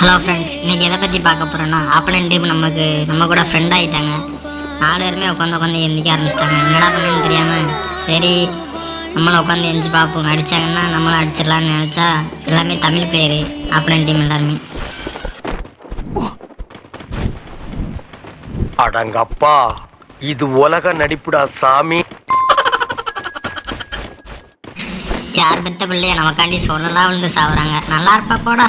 Hello friends இன்னைக்கு எதை பற்றி பார்க்க போகிறோன்னா அப்பனன் டீம் நமக்கு நம்ம கூட ஃப்ரெண்ட் ஆகிட்டாங்க நாலு பேருமே உட்காந்து உட்காந்து எந்திக்க ஆரம்பிச்சிட்டாங்க. என்னடா பண்ணேன்னு தெரியாமல் சரி நம்மளும் உட்காந்து எஞ்சி பார்ப்போம். அடித்தாங்கன்னா நம்மளும் அடிச்சிடலாம்னு நினச்சா எல்லாமே தமிழ் பேர் அப்பனன் டீம் எல்லாருமே. அடங்கப்பா இது உலக நடிப்புடா சாமி. யார் பெத்த பிள்ளைய நமக்காண்டி சொல்லலாம் விழுந்து சாவுறாங்க. நல்லா இருப்பா போடா.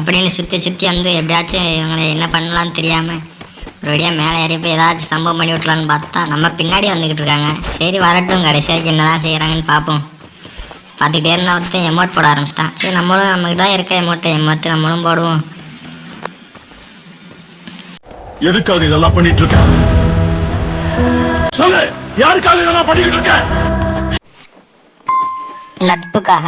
அப்படின்னு சுற்றி சுற்றி வந்து எப்படியாச்சும் இவங்களை என்ன பண்ணலாம்னு தெரியாமல் ஒருபடியாக மேலே ஏறி போய் ஏதாச்சும் சம்பவம் பண்ணி விட்லான்னு பார்த்தா நம்ம பின்னாடி வந்துக்கிட்டு இருக்காங்க. சரி வரட்டும் கடைசி வரைக்கும் என்ன தான் செய்கிறாங்கன்னு பார்ப்போம். பார்த்துக்கிட்டே இருந்த ஒருத்தன் எமௌண்ட் போட ஆரம்பிச்சிட்டான். சரி நம்மளும் நம்மகிட்ட தான் இருக்க எமௌண்ட்டு எமௌண்ட்டு நம்மளும் போடுவோம். எதுக்காக இதெல்லாம் பண்ணிட்டு இருக்க? சொல்லு யாருக்காக இதெல்லாம் பண்ணிட்டு இருக்க? நட்புக்காக.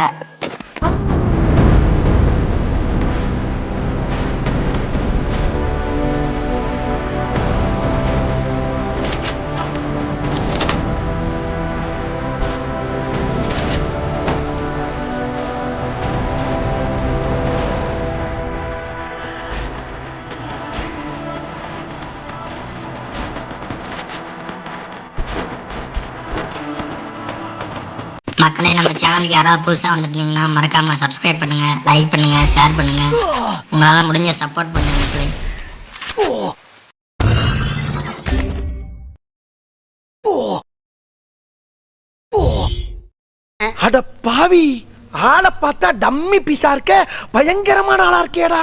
மக்களே நம்ம சேனலுக்கு யாராவது புதுசாக வந்துருந்தீங்கன்னா மறக்காம சப்ஸ்கிரைப் பண்ணுங்க லைக் பண்ணுங்க ஷேர் பண்ணுங்க. உங்களால் முடிஞ்ச சப்போர்ட் பண்ணுங்க மக்களே. அட பாவி ஆளை பார்த்தா டம்மி பீஸா இருக்க பயங்கரமான ஆளா இருக்கேடா